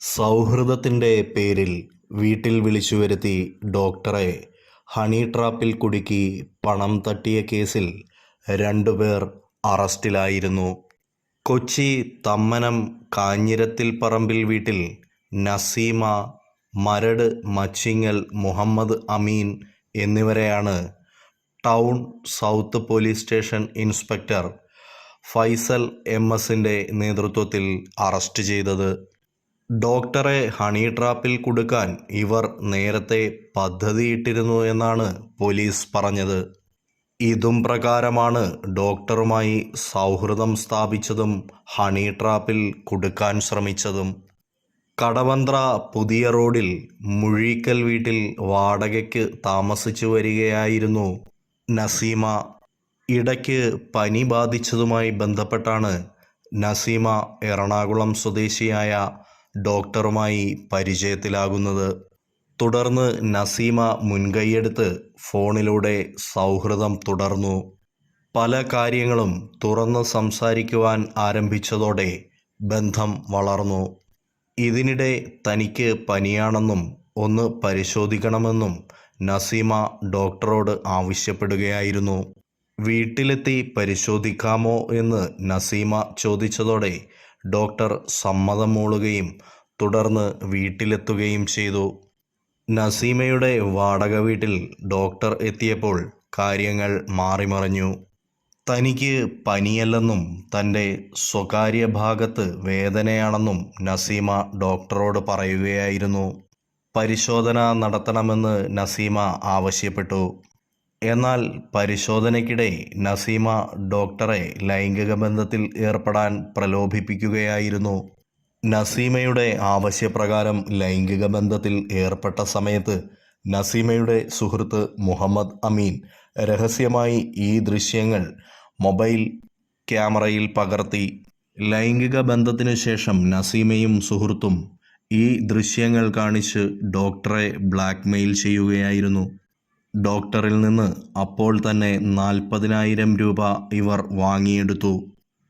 സൗഹൃദത്തിന്റെ പേരിൽ വീട്ടിൽ വിളിച്ചു വരുത്തി ഡോക്ടറെ ഹണി ട്രാപ്പിൽ കുടുക്കി പണം തട്ടിയ കേസിൽ രണ്ടുപേർ അറസ്റ്റിലായിരുന്നു. കൊച്ചി തമ്മനം കാഞ്ഞിരത്തിൽ പറമ്പിൽ വീട്ടിൽ നസീമ മരട് മച്ചിങ്ങൽ മുഹമ്മദ് അമീൻ എന്നിവരെയാണ് town south police station inspector Faisal M എസിന്റെ നേതൃത്വത്തിൽ അറസ്റ്റ് ചെയ്തത്. ഡോക്ടറെ ഹണി ട്രാപ്പിൽ കുടുക്കാൻ ഇവർ നേരത്തെ പദ്ധതിയിട്ടിരുന്നു എന്നാണ് പോലീസ് പറഞ്ഞത്. ഇതും പ്രകാരമാണ് ഡോക്ടറുമായി സൗഹൃദം സ്ഥാപിച്ചതും ഹണി ട്രാപ്പിൽ കുടുക്കാൻ ശ്രമിച്ചതും. കടവന്ത്ര പുതിയ റോഡിൽ മുഴീക്കൽ വീട്ടിൽ വാടകയ്ക്ക് താമസിച്ചു വരികയായിരുന്നു നസീമ. ഇടയ്ക്ക് പനി ബാധിച്ചതുമായി ബന്ധപ്പെട്ടാണ് നസീമ എറണാകുളം സ്വദേശിയായ ഡോക്ടറുമായി പരിചയത്തിലാകുന്നത്. തുടർന്ന് നസീമ മുൻകൈയെടുത്ത് ഫോണിലൂടെ സൗഹൃദം തുടർന്നു. പല കാര്യങ്ങളും തുറന്ന് സംസാരിക്കുവാൻ ആരംഭിച്ചതോടെ ബന്ധം വളർന്നു. ഇതിനിടെ തനിക്ക് പനിയാണെന്നും ഒന്ന് പരിശോധിക്കണമെന്നും നസീമ ഡോക്ടറോട് ആവശ്യപ്പെടുകയായിരുന്നു. വീട്ടിലെത്തി പരിശോധിക്കാമോ എന്ന് നസീമ ചോദിച്ചതോടെ ഡോക്ടർ സമ്മതം മൂളുകയും തുടർന്ന് വീട്ടിലെത്തുകയും ചെയ്തു. നസീമയുടെ വാടക വീട്ടിൽ ഡോക്ടർ എത്തിയപ്പോൾ കാര്യങ്ങൾ മാറിമറിഞ്ഞു. തനിക്ക് പനിയല്ലെന്നും തന്റെ സ്വകാര്യ ഭാഗത്ത് വേദനയാണെന്നും നസീമ ഡോക്ടറോട് പറയുകയായിരുന്നു. പരിശോധന നടത്തണമെന്ന് നസീമ ആവശ്യപ്പെട്ടു. എന്നാൽ പരിശോധനയ്ക്കിടെ നസീമ ഡോക്ടറെ ലൈംഗിക ബന്ധത്തിൽ ഏർപ്പെടാൻ പ്രലോഭിപ്പിക്കുകയായിരുന്നു. നസീമയുടെ ആവശ്യപ്രകാരം ലൈംഗിക ബന്ധത്തിൽ ഏർപ്പെട്ട സമയത്ത് നസീമയുടെ സുഹൃത്ത് മുഹമ്മദ് അമീൻ രഹസ്യമായി ഈ ദൃശ്യങ്ങൾ മൊബൈൽ ക്യാമറയിൽ പകർത്തി. ലൈംഗിക ബന്ധത്തിനു ശേഷം നസീമയും സുഹൃത്തും ഈ ദൃശ്യങ്ങൾ കാണിച്ച് ഡോക്ടറെ ബ്ലാക്ക്മെയിൽ ചെയ്യുകയായിരുന്നു. ഡോക്ടറിൽ നിന്ന് അപ്പോൾ തന്നെ നാൽപ്പതിനായിരം രൂപ ഇവർ വാങ്ങിയെടുത്തു.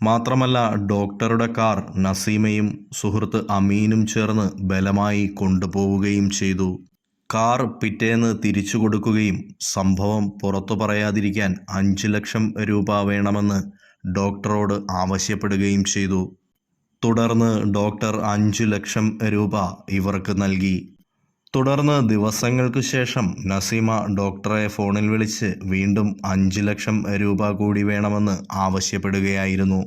മാത്രമല്ല ഡോക്ടറുടെ കാർ നസീമയും സുഹൃത്ത് അമീനും ചേർന്ന് ബലമായി കൊണ്ടുപോവുകയും ചെയ്തു. കാർ പിറ്റേന്ന് തിരിച്ചു കൊടുക്കുകയും സംഭവം പുറത്തു പറയാതിരിക്കാൻ അഞ്ച് ലക്ഷം രൂപ വേണമെന്ന് ഡോക്ടറോട് ആവശ്യപ്പെടുകയും ചെയ്തു. തുടർന്ന് ഡോക്ടർ അഞ്ചു ലക്ഷം രൂപ ഇവർക്ക് നൽകി. തുടർന്ന് ദിവസങ്ങൾക്കു ശേഷം നസീമ ഡോക്ടറെ ഫോണിൽ വിളിച്ച് വീണ്ടും അഞ്ച് ലക്ഷം രൂപ കൂടി വേണമെന്ന് ആവശ്യപ്പെടുകയായിരുന്നു.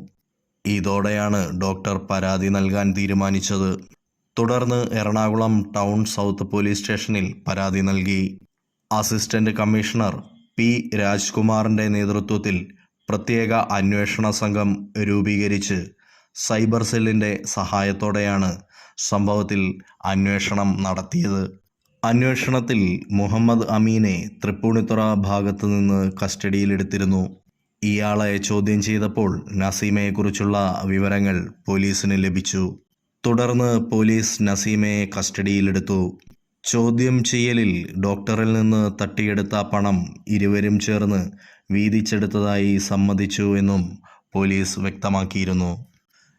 ഇതോടെയാണ് ഡോക്ടർ പരാതി നൽകാൻ തീരുമാനിച്ചത്. തുടർന്ന് എറണാകുളം ടൗൺ സൗത്ത് പോലീസ് സ്റ്റേഷനിൽ പരാതി നൽകി. അസിസ്റ്റന്റ് കമ്മീഷണർ പി രാജ്കുമാറിന്റെ നേതൃത്വത്തിൽ പ്രത്യേക അന്വേഷണ സംഘം രൂപീകരിച്ച് സൈബർ സെല്ലിന്റെ സഹായത്തോടെയാണ് സംഭവത്തിൽ അന്വേഷണം നടത്തിയത്. അന്വേഷണത്തിൽ മുഹമ്മദ് അമീനെ തൃപ്പൂണിത്തുറ ഭാഗത്തു നിന്ന് കസ്റ്റഡിയിലെടുത്തിരുന്നു. ഇയാളെ ചോദ്യം ചെയ്തപ്പോൾ നസീമയെക്കുറിച്ചുള്ള വിവരങ്ങൾ പോലീസിന് ലഭിച്ചു. തുടർന്ന് പോലീസ് നസീമയെ കസ്റ്റഡിയിലെടുത്തു. ചോദ്യം ചെയ്യലിൽ ഡോക്ടറിൽ നിന്ന് തട്ടിയെടുത്ത പണം ഇരുവരും ചേർന്ന് വീതിച്ചെടുത്തതായി സമ്മതിച്ചു എന്നും പോലീസ് വ്യക്തമാക്കിയിരുന്നു.